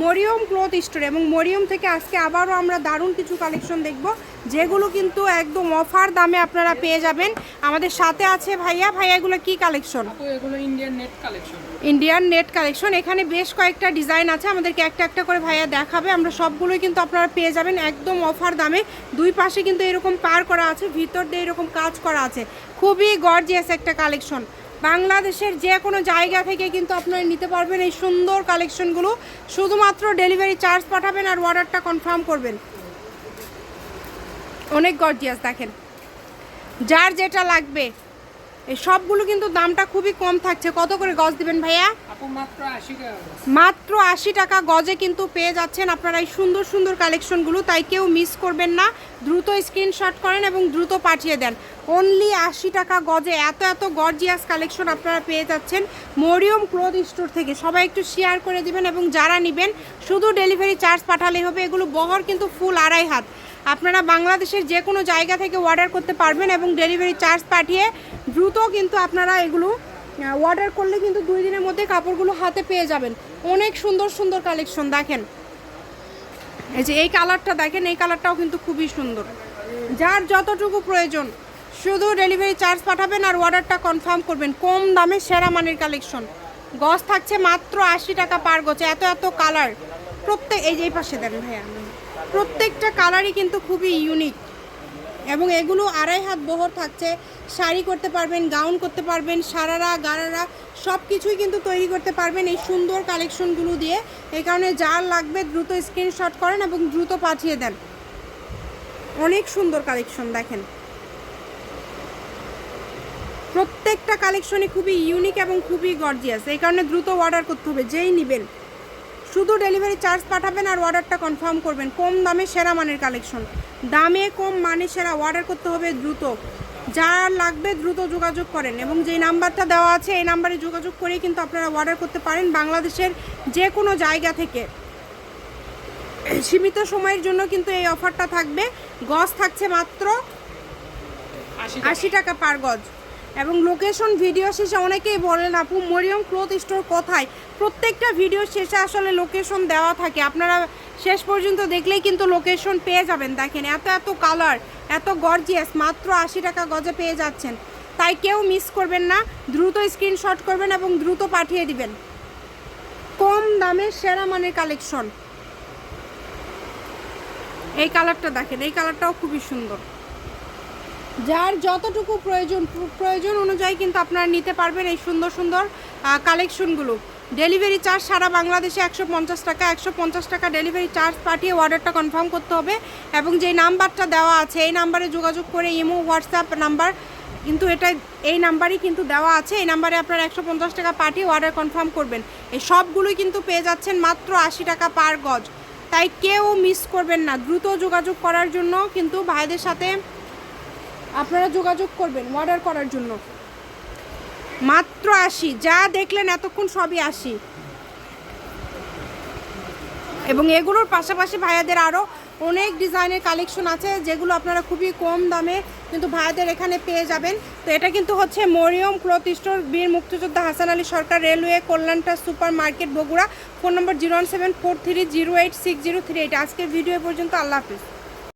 Mariam cloth store এবং মরিয়ম থেকে আজকে আবারও আমরা দারুণ কিছু কালেকশন দেখব যেগুলো কিন্তু একদম অফার দামে আপনারা পেয়ে যাবেন। আমাদের সাথে আছে ভাইয়া। ভাইয়া এগুলো কি কালেকশন? এগুলো Indian net collection Indian net collection এখানে বেশ কয়েকটা ডিজাইন আছে আমাদেরকে একটা একটা করে ভাইয়া দেখাবে। আমরা সবগুলোই কিন্তু আপনারা পেয়ে যাবেন একদম অফার দামে। দুই পাশে কিন্তু এরকম পার করা আছে ভিতর দিয়ে এরকম কাজ করা আছে। খুবই গর্জিয়াস একটা কালেকশন বাংলাদেশের যে কোনো জায়গা থেকে কিন্তু আপনারা নিতে পারবেন এই সুন্দর কালেকশনগুলো। শুধুমাত্র ডেলিভারি চার্জ পাঠাবেন আর অর্ডারটা কনফার্ম করবেন। অনেক গর্জিয়াস, দেখেন। যার যেটা লাগবে। এই সবগুলো কিন্তু দামটা খুবই কম থাকছে। কত করে গজ দিবেন ভাইয়া? মাত্র আশি টাকা গজে। কিন্তু পেয়ে যাচ্ছেন আপনারা এই সুন্দর সুন্দর কালেকশনগুলো। তাই কেউ মিস করবেন না। দ্রুত স্ক্রিনশট করেন এবং দ্রুত পাঠিয়ে দেন। অনলি আশি টাকা গজে এত এত গর্জিয়াস কালেকশন আপনারা পেয়ে যাচ্ছেন মরিয়ম ক্লোথ স্টোর থেকে। সবাই একটু শেয়ার করে দিবেন এবং যারা নেবেন শুধু ডেলিভারি চার্জ পাঠালেই হবে। এগুলো বহর কিন্তু ফুল আড়াই হাত। আপনারা বাংলাদেশের যে কোনো জায়গা থেকে অর্ডার করতে পারবেন এবং ডেলিভারি চার্জ পাঠিয়ে দ্রুত কিন্তু আপনারা এগুলো অর্ডার করলে কিন্তু দুই দিনের মধ্যে কাপড়গুলো হাতে পেয়ে যাবেন। অনেক সুন্দর সুন্দর কালেকশন দেখেন। এই যে এই কালারটা দেখেন, এই কালারটাও কিন্তু খুবই সুন্দর। যার যতটুকু প্রয়োজন, শুধু ডেলিভারি চার্জ পাঠাবেন আর অর্ডারটা কনফার্ম করবেন। কম দামে সেরা মানের কালেকশন গজ থাকছে মাত্র আশি টাকা পার গছে এত এত কালার প্রত্যেক, এই যে এই পাশে দেন ভাইয়া। প্রত্যেকটা কালারই কিন্তু খুবই ইউনিক এবং এগুলো আড়াই হাত বহর থাকছে। শাড়ি করতে পারবেন গাউন করতে পারবেন, সারারা, গারারা সব কিছুই কিন্তু তৈরি করতে পারবেন এই সুন্দর কালেকশনগুলো দিয়ে। এই কারণে যার লাগবে দ্রুত স্ক্রিনশট করেন এবং দ্রুত পাঠিয়ে দেন। অনেক সুন্দর কালেকশন দেখেন। প্রত্যেকটা কালেকশনই খুবই ইউনিক এবং খুবই গর্জিয়াস এই কারণে দ্রুত অর্ডার করতে হবে, যেই নেবেন। শুধু ডেলিভারি চার্জ পাঠাবেন আর অর্ডারটা কনফার্ম করবেন। কম দামে সেরা মানের কালেকশন। দামে কম মানে সেরা অর্ডার করতে হবে দ্রুত। যা লাগবে দ্রুত যোগাযোগ করেন এবং যেই নাম্বারটা দেওয়া আছে এই নাম্বারে যোগাযোগ করেই কিন্তু আপনারা অর্ডার করতে পারেন বাংলাদেশের যে কোনো জায়গা থেকে। সীমিত সময়ের জন্য কিন্তু এই অফারটা থাকবে। গজ থাকছে মাত্র আশি আশি টাকা পার গজ। এবং লোকেশন ভিডিও শেষে অনেকেই বলেন আপু মরিয়ম ক্লোথ স্টোর কোথায়? প্রত্যেকটা ভিডিও শেষে আসলে লোকেশন দেওয়া থাকে। আপনারা শেষ পর্যন্ত দেখলেই কিন্তু লোকেশন পেয়ে যাবেন। দেখেন, এত এত কালার এত গর্জিয়াস মাত্র আশি টাকা গজে পেয়ে যাচ্ছেন। তাই কেউ মিস করবেন না, দ্রুত স্ক্রিনশট করবেন এবং দ্রুত পাঠিয়ে দিবেন। কম দামে সেরা মানের কালেকশন এই কালারটা দেখেন, এই কালারটাও খুবই সুন্দর। যার যতটুকু প্রয়োজন প্রয়োজন অনুযায়ী কিন্তু আপনারা নিতে পারবেন এই সুন্দর সুন্দর কালেকশনগুলো ডেলিভারি চার্জ সারা বাংলাদেশে একশো পঞ্চাশ টাকা, একশো পঞ্চাশ টাকা ডেলিভারি চার্জ পাঠিয়ে অর্ডারটা কনফার্ম করতে হবে এবং যে নাম্বারটা দেওয়া আছে, এই নাম্বারে যোগাযোগ করে ইমো, হোয়াটসঅ্যাপ নাম্বার, কিন্তু এটা, এই নাম্বারই কিন্তু দেওয়া আছে, এই নাম্বারে আপনারা একশো পঞ্চাশ টাকা পাঠিয়ে অর্ডার কনফার্ম করবেন। এই সবগুলোই কিন্তু পেয়ে যাচ্ছেন মাত্র আশি টাকা পার গজ। তাই কেউ মিস করবেন না, দ্রুত যোগাযোগ করার জন্য কিন্তু ভাইদের সাথে আপনারা যোগাযোগ করবেন অর্ডার করার জন্য। মাত্র আশি। যা দেখলেন এতক্ষণ সবই আশি। এবং এগুলোর পাশাপাশি ভাইয়াদের আরও অনেক ডিজাইনের কালেকশন আছে, যেগুলো আপনারা খুবই কম দামে কিন্তু ভাইয়াদের এখানে পেয়ে যাবেন। তো এটা কিন্তু হচ্ছে মরিয়ম ক্লথ স্টোর, বীর মুক্তিযোদ্ধা Hasan Ali Sarkar railway, কল্যাণটা super market Bogura. Phone number zero one seven four three zero eight six zero three eight. আজকের ভিডিও পর্যন্ত আল্লাহ হাফিজ।